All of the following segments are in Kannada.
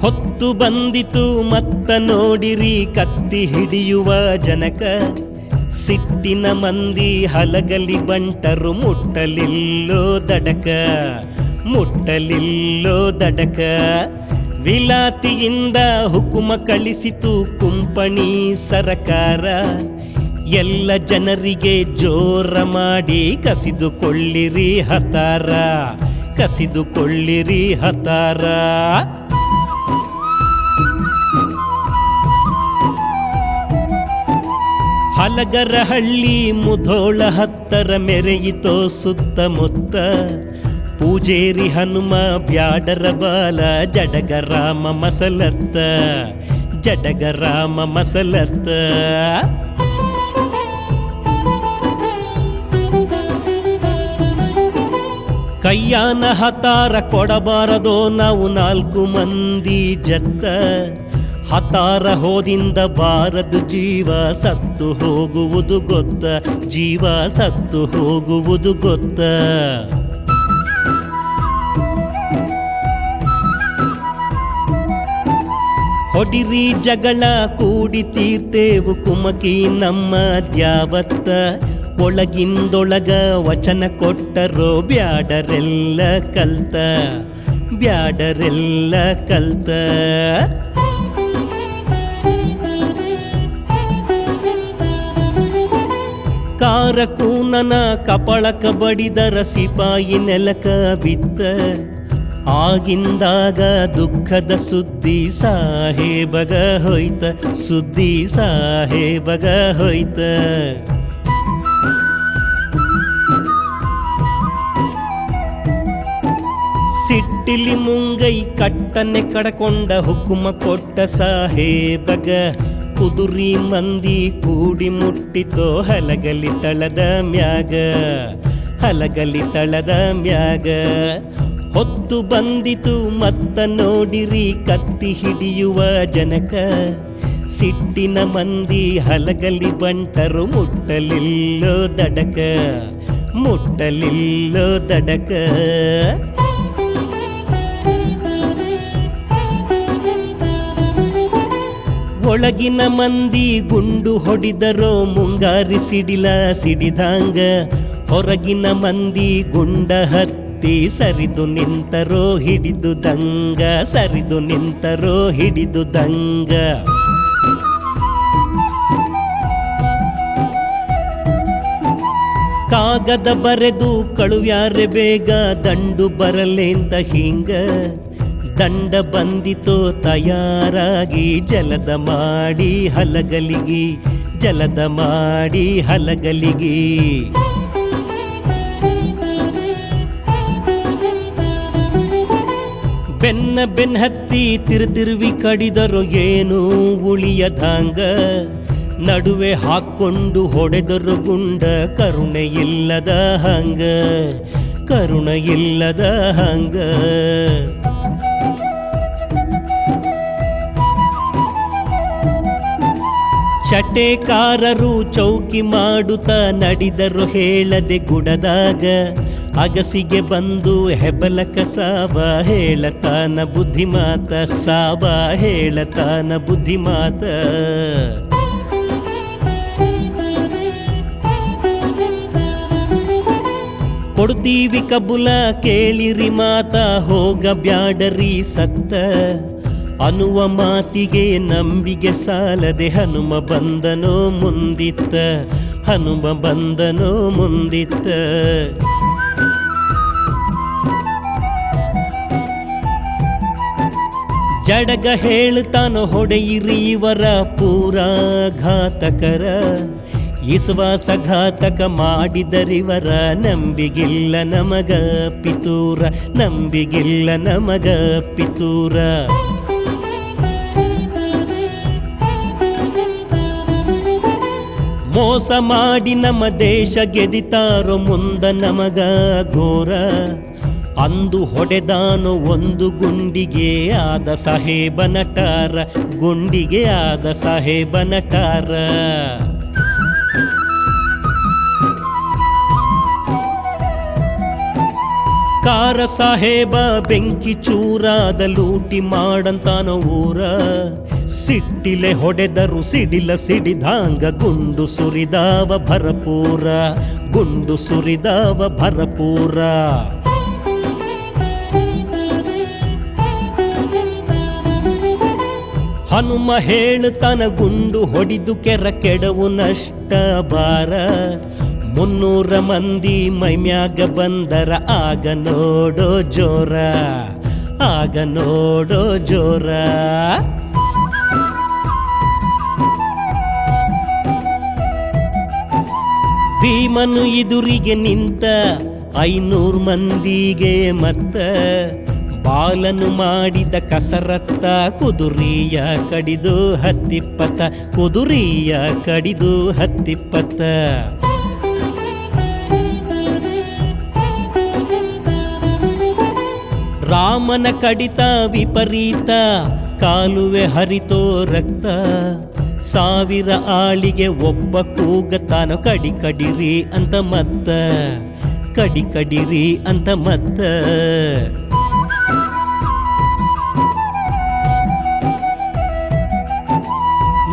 ಹೊತ್ತು ಬಂದಿತು ಮತ್ತ ನೋಡಿರಿ ಕತ್ತಿ ಹಿಡಿಯುವ ಜನಕ. ಸಿಟ್ಟಿನ ಮಂದಿ ಹಲಗಲಿ ಬಂಟರು ಮುಟ್ಟಲಿಲ್ಲೋ ದಡಕ. ಮುಟ್ಟಲಿಲ್ಲೋ ದಡಕ. ವಿಲಾತಿಯಿಂದ ಹುಕುಮ ಕಳಿಸಿತು ಕುಂಪಣಿ ಸರಕಾರ. ಎಲ್ಲ ಜನರಿಗೆ ಜೋರ ಮಾಡಿ ಕಸಿದುಕೊಳ್ಳಿರಿ ಹತಾರ ಕಸಿದುಕೊಳ್ಳಿರಿ ಹತಾರ. ಹಲಗರಹಳ್ಳಿ ಮುಧೋಳ ಹತ್ತರ ಮೆರೆಯಿತೋ ಸುತ್ತಮುತ್ತ ಪೂಜೇರಿ ಹನುಮ ಬ್ಯಾಡರ ಬಾಲ ಜಡಗರಾಮ ಮಸಲತ್ತ ಜಡಗರಾಮ ಮಸಲತ್ತ. ಕೈಯಾನ ಹತಾರ ಕೊಡಬಾರದೋ ನಾವು ನಾಲ್ಕು ಮಂದಿ ಜತ್ತ ಹತಾರ ಹೋದಿಂದ ಬಾರದು ಜೀವ ಸತ್ತು ಹೋಗುವುದು ಗೊತ್ತ. ಜೀವ ಸತ್ತು ಹೋಗುವುದು ಗೊತ್ತ. ಹೊಡಿರಿ ಜಗಳ ಕೂಡಿ ತೀರ್ತೇವು ಕುಮಕಿ ನಮ್ಮ ದ್ಯಾವತ್ತ. ಒಳಗಿಂದೊಳಗ ವಚನ ಕೊಟ್ಟರೋ ಬ್ಯಾಡರೆಲ್ಲ ಕಲ್ತ ಬ್ಯಾಡರೆಲ್ಲ ಕಲ್ತ. ಕಾರಕೂನನ ಕಪಳಕ ಬಡಿದರ ಸಿಪಾಯಿ ನೆಲಕ ಬಿತ್ತ, ಆಗಿಂದಾಗ ದುಃಖದ ಸುದ್ದಿ ಸಾಹೇಬಗ ಹೋಯ್ತ, ಸುದ್ದಿ ಸಾಹೇಬಗ ಹೋಯ್ತ. ಸಿಟ್ಟಿಲಿ ಮುಂಗೈ ಕಟ್ಟನೆ ಕಡಕೊಂಡ ಹುಕುಮ ಕೊಟ್ಟ ಸಾಹೇಬಗ. ಕುದುರಿ ಮಂದಿ ಕೂಡಿ ಮುಟ್ಟಿತೋ ಹಲಗಲಿ ತಳದ ಮ್ಯಾಗ. ಹಲಗಲಿ ತಳದ ಮ್ಯಾಗ. ಹೊತ್ತು ಬಂದಿತು ಮತ್ತ ನೋಡಿರಿ ಕತ್ತಿ ಹಿಡಿಯುವ ಜನಕ. ಸಿಟ್ಟಿನ ಮಂದಿ ಹಲಗಲಿ ಬಂಟರು ಮುಟ್ಟಲಿಲ್ಲೋ ದಡಕ. ಮುಟ್ಟಲಿಲ್ಲೋ ದಡಕ. ಒಳಗಿನ ಮಂದಿ ಗುಂಡು ಹೊಡಿದರೋ ಮುಂಗಾರಿ ಸಿಡಿಲ ಸಿಡಿದಾಂಗ. ಹೊರಗಿನ ಮಂದಿ ಗುಂಡ ಹತ್ತಿ ಸರಿದು ನಿಂತರೋ ಹಿಡಿದು ದಂಗ. ಸರಿದು ನಿಂತರೋ ಹಿಡಿದು ದಂಗ. ಕಾಗದ ಬರೆದು ಕಳುವ್ಯಾರೆ ಬೇಗ ದಂಡು ಬರಲೇಂತ ಹಿಂಗ. ದಂಡ ಬಂದಿತೋ ತಯಾರಾಗಿ ಜಲದ ಮಾಡಿ ಹಲಗಲಿಗಿ, ಜಲದ ಮಾಡಿ ಹಲಗಲಿಗಿ. ಬೆನ್ನ ಬೆನ್ ಹತ್ತಿ ತಿರುದಿರುವಿ ಕಡಿದರು ಏನು ಉಳಿಯದಾಂಗ. ನಡುವೆ ಹಾಕ್ಕೊಂಡು ಹೊಡೆದರು ಗುಂಡ ಕರುಣೆ ಇಲ್ಲದ ಹಂಗ ಕರುಣ ಇಲ್ಲದ ಹಂಗ. ಚಟೆಕಾರರು ಚೌಕಿ ಮಾಡುತ್ತ ನಡಿದರು ಹೇಳದೆ ಗುಡದಾಗ. ಅಗಸಿಗೆ ಬಂದು ಹೆಬಲಕ ಸಾಬ ಹೇಳತಾನ ಬುದ್ಧಿಮಾತ ಸಾಬ ಹೇಳತಾನ ಬುದ್ಧಿಮಾತ. ಕೊಡ್ತೀವಿ ಕಬುಲ ಕೇಳಿರಿ ಮಾತ, ಹೋಗ ಬ್ಯಾಡರಿ ಸತ್ತ. ಅನ್ನುವ ಮಾತಿಗೆ ನಂಬಿಗೆ ಸಾಲದೆ ಹನುಮ ಬಂದನೋ ಮುಂದಿತ್ತ, ಹನುಮ ಬಂದನೋ ಮುಂದಿತ್ತ. ಜಡಗ ಹೇಳ್ತಾನೋ ಹೊಡೆಯಿರಿ ಇವರ ಪೂರ ಘಾತಕರ ವಿಶ್ವಾಸಘಾತಕ ಮಾಡಿದರಿವರ ನಂಬಿಗಿಲ್ಲ ನಮಗ ಪಿತೂರ ನಂಬಿಗಿಲ್ಲ ನಮಗ ಪಿತೂರ. ಮೋಸ ಮಾಡಿ ನಮ್ಮ ದೇಶ ಗೆದಿತಾರೋ ಮುಂದ ನಮಗ ಘೋರ. ಅಂದು ಹೊಡೆದಾನು ಒಂದು ಗುಂಡಿಗೆ ಆದ ಸಾಹೇಬ ನಟಾರ, ಗುಂಡಿಗೆ ಆದ ಸಾಹೇಬ ನಟಾರ. ಕಾರ ಸಾಹೇಬ ಬೆಂಕಿ ಚೂರಾದ ಲೂಟಿ ಮಾಡಂತಾನೋ ಊರ. ಸಿಟ್ಟಿಲೆ ಹೊಡೆದರು ಸಿಡಿಲ ಸಿಡಿದಾಂಗ ಗುಂಡು ಸುರಿದಾವ ಭರಪೂರ, ಗುಂಡು ಸುರಿದಾವ ಭರಪೂರ. ಹನುಮ ಹೇಳುತ್ತಾನ ಗುಂಡು ಹೊಡಿದು ಕೆರ ಕೆಡವು ನಷ್ಟ ಬಾರ ಮುನ್ನೂರ ಮಂದಿ ಮೈಮ್ಯಾಗ ಬಂದರ, ಆಗ ನೋಡೋ ಜೋರ, ಆಗ ನೋಡೋ ಜೋರ. ಭೀಮನು ಇದುರಿಗೆ ನಿಂತ ಐನೂರು ಮಂದಿಗೆ ಮತ್ತ ಬಾಲನು ಮಾಡಿದ ಕಸರತ್ತ ಕುದುರಿಯ ಕಡಿದು ಹತ್ತಿಪ್ಪತ್ತ, ಕುದುರಿಯ ಕಡಿದು ಹತ್ತಿಪ್ಪತ್ತ. ರಾಮನ ಕಡಿತ ವಿಪರೀತ, ಕಾಲುವೆ ಹರಿತೋ ರಕ್ತ. ಸಾವಿರ ಆಳಿಗೆ ಒಬ್ಬ ಕೂಗತಾನ ಕಡಿ ಕಡಿರಿ ಅಂತ ಮತ್ತ. ಕಡಿ ಕಡಿರಿ ಅಂತ ಮತ್ತ.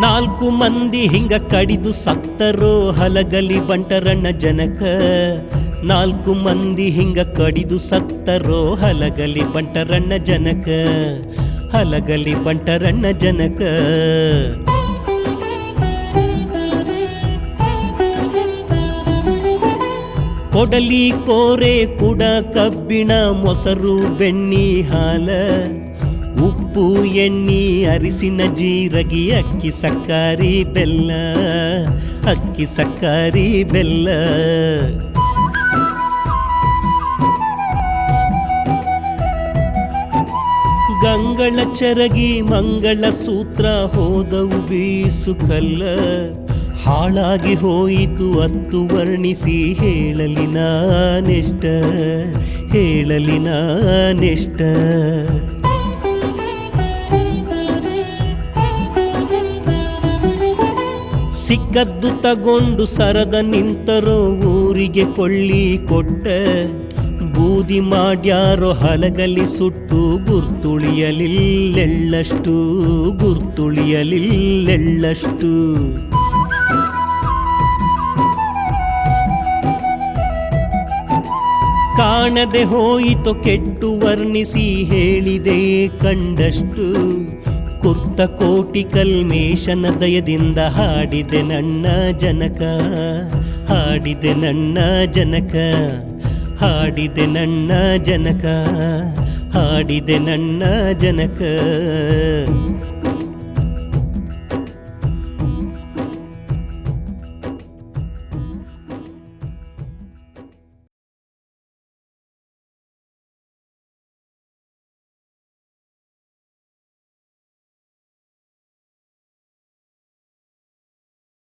ನಾಲ್ಕು ಮಂದಿ ಹಿಂಗ ಕಡಿದು ಸತ್ತರೋ ಹಲಗಲಿ ಬಂಟರಣ್ಣ ಜನಕ. ನಾಲ್ಕು ಮಂದಿ ಹಿಂಗ ಕಡಿದು ಸತ್ತರೋ ಹಲಗಲಿ ಬಂಟರಣ್ಣ ಜನಕ. ಹಲಗಲಿ ಬಂಟರಣ್ಣ ಜನಕ. ಕೊಡಲಿ ಕೋರೆ ಕುಡ ಕಬ್ಬಿಣ ಮೊಸರು ಬೆಣ್ಣಿ ಹಾಲ, ಉಪ್ಪು ಎಣ್ಣಿ ಅರಿಸಿನ ಜೀರಗಿ, ಅಕ್ಕಿ ಸಕ್ಕರಿ ಬೆಲ್ಲ, ಅಕ್ಕಿ ಸಕ್ಕರಿ ಬೆಲ್ಲ. ಗಂಗಳ ಚರಗಿ ಮಂಗಳ ಸೂತ್ರ ಹೋದವು ಬೀಸು ಕಲ್ಲ ಹಾಳಾಗಿ ಹೋಯಿತು ಅತ್ತು ವರ್ಣಿಸಿ, ಹೇಳಲಿ ನಾನೆಷ್ಟ ಹೇಳಲಿ ನಾನೆಷ್ಟ. ಸಿಕ್ಕದ್ದು ತಗೊಂಡು ಸರದ ನಿಂತರೋ ಊರಿಗೆ ಕೊಳ್ಳಿ ಕೊಟ್ಟ, ಬೂದಿ ಮಾಡ್ಯಾರೋ ಹಲಗಲಿ ಸುಟ್ಟು, ಗುರ್ತುಳಿಯಲಿಲ್ಲೆಳ್ಳಷ್ಟು ಗುರ್ತುಳಿಯಲಿಲ್ಲೆಳ್ಳಷ್ಟು. ಕಾಣದೆ ಹೋಯಿತು ಕೆಟ್ಟು ವರ್ಣಿಸಿ ಹೇಳಿದೆ ಕಂಡಷ್ಟು. ಕುರ್ತ ಕೋಟಿ ಕಲ್ಮೇಶನ ದಯದಿಂದ ಹಾಡಿದೆ ನನ್ನ ಜನಕ, ಹಾಡಿದೆ ನನ್ನ ಜನಕ, ಹಾಡಿದೆ ನನ್ನ ಜನಕ, ಹಾಡಿದೆ ನನ್ನ ಜನಕ.